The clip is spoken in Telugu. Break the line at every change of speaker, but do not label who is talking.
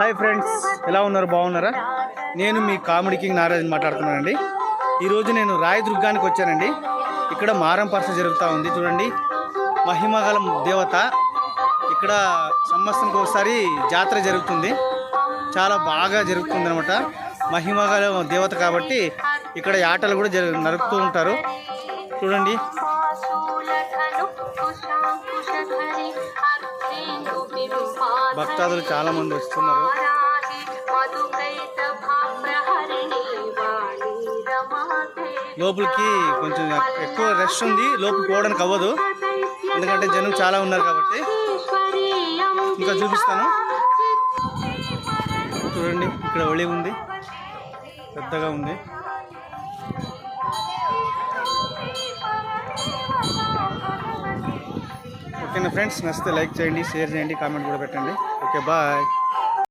హాయ్ ఫ్రెండ్స్ ఎలా ఉన్నారు? బాగున్నారా? నేను మీ కామెడీ కింగ్ నారాజన్ మాట్లాడుతున్నానండి. ఈరోజు నేను రాయదుర్గానికి వచ్చానండి. ఇక్కడ మారం పరస జరుగుతూ ఉంది చూడండి. మహిమగలం దేవత ఇక్కడ సంవత్సరంకి ఒకసారి జాతర జరుగుతుంది. చాలా బాగా జరుగుతుంది అనమాట మహిమగలం దేవత కాబట్టి ఇక్కడ ఆటలు కూడా జరు నరుపుతూ ఉంటారు. చూడండి. భక్తాదులు చాలా మంది వస్తున్నారు. లోపలికి కొంచెం ఎక్కువ రష్ ఉంది. లోపలికి పోవడానికి అవ్వదు. ఎందుకంటే జనం చాలా ఉన్నారు కాబట్టి. ఇంకా చూపిస్తాను. చూడండి ఇక్కడ ఒళి ఉంది. పెద్దగా ఉంది. ఓకేనా ఫ్రెండ్స్ నచ్చితే లైక్ చేయండి షేర్ చేయండి కామెంట్ కూడా పెట్టండి. Okay bye.